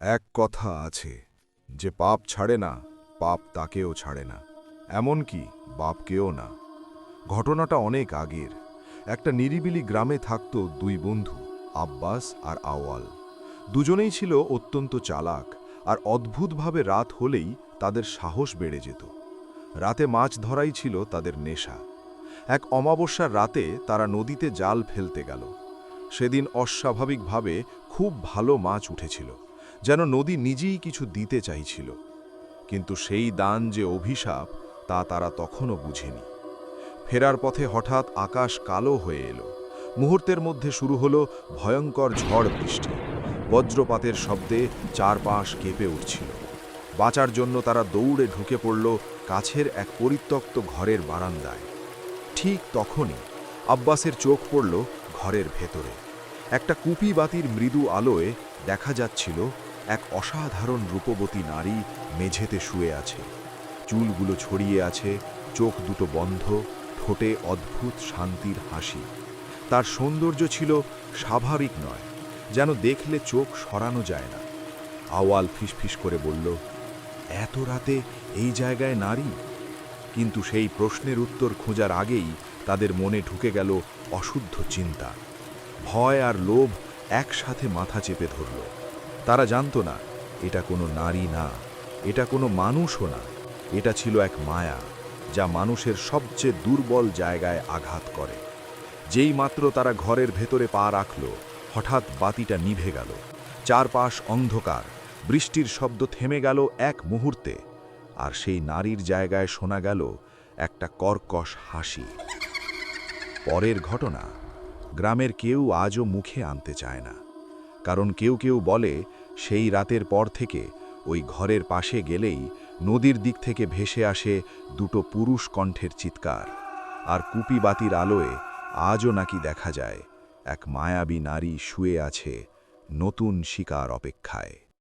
এক কথা আছে, যে পাপ ছাড়ে না, পাপ তাকেও ছাড়ে না। এমনকি বাপকেও না। ঘটনাটা অনেক আগের। একটা নিরিবিলি গ্রামে থাকত দুই বন্ধু, আব্বাস আর আওয়াল দুজনেই ছিল অত্যন্ত চালাক আর অদ্ভুতভাবে রাত হলেই তাদের সাহস বেড়ে যেত। রাতে মাছ ধরাই ছিল তাদের নেশা। এক অমাবস্যার রাতে তারা নদীতে জাল ফেলতে গেল। সেদিন অস্বাভাবিকভাবে খুব ভালো মাছ উঠেছিল। যেন নদী নিজেই কিছু দিতে চাইছিল। কিন্তু সেই দান যে অভিশাপ, তা তারা তখনও বুঝেনি। ফেরার পথে হঠাৎ আকাশ কালো হয়ে এলো। মুহূর্তের মধ্যে শুরু হলো ভয়ঙ্কর ঝড় বৃষ্টি। বজ্রপাতের শব্দে চারপাশ কেঁপে উঠছিল। বাঁচার জন্য তারা দৌড়ে ঢুকে পড়ল কাছের এক পরিত্যক্ত ঘরের বারান্দায়। ঠিক তখনই আব্বাসের চোখ পড়ল ঘরের ভেতরে। একটা কুপি বাতির মৃদু আলোয় দেখা যাচ্ছিল এক অসাধারণ রূপবতী নারী মেঝেতে শুয়ে আছে। চুলগুলো ছড়িয়ে আছে, চোখ দুটো বন্ধ, ঠোঁটে অদ্ভুত শান্তির হাসি। তার সৌন্দর্য ছিল স্বাভাবিক নয়, যেন দেখলে চোখ সরানো যায় না। আওয়াল ফিসফিস করে বলল, এত রাতে এই জায়গায় নারী? কিন্তু সেই প্রশ্নের উত্তর খোঁজার আগেই তাদের মনে ঢুকে গেল অশুদ্ধ চিন্তা। ভয় আর লোভ একসাথে মাথা চেপে ধরল। তারা জানতো না, এটা কোনো নারী না, এটা কোনো মানুষও না, এটা ছিল এক মায়া, যা মানুষের সবচেয়ে দুর্বল জায়গায় আঘাত করে। যেই মাত্র তারা ঘরের ভেতরে পা রাখল, হঠাৎ বাতিটা নিভে গেল। চারপাশ অন্ধকার, বৃষ্টির শব্দ থেমে গেল এক মুহূর্তে, আর সেই নারীর জায়গায় শোনা গেল একটা কর্কশ হাসি। পরের ঘটনা, গ্রামের কেউ আজও মুখে আনতে চায় না। কারণ কেউ কেউ বলে, সেই রাতের পর থেকে ওই ঘরের পাশে গেলেই নদীর দিক থেকে ভেসে আসে দুটো পুরুষ কণ্ঠের চিৎকার। আর কুপি বাতির আলোয় আজও নাকি দেখা যায়, এক মায়াবী নারী শুয়ে আছে নতুন শিকার অপেক্ষায়।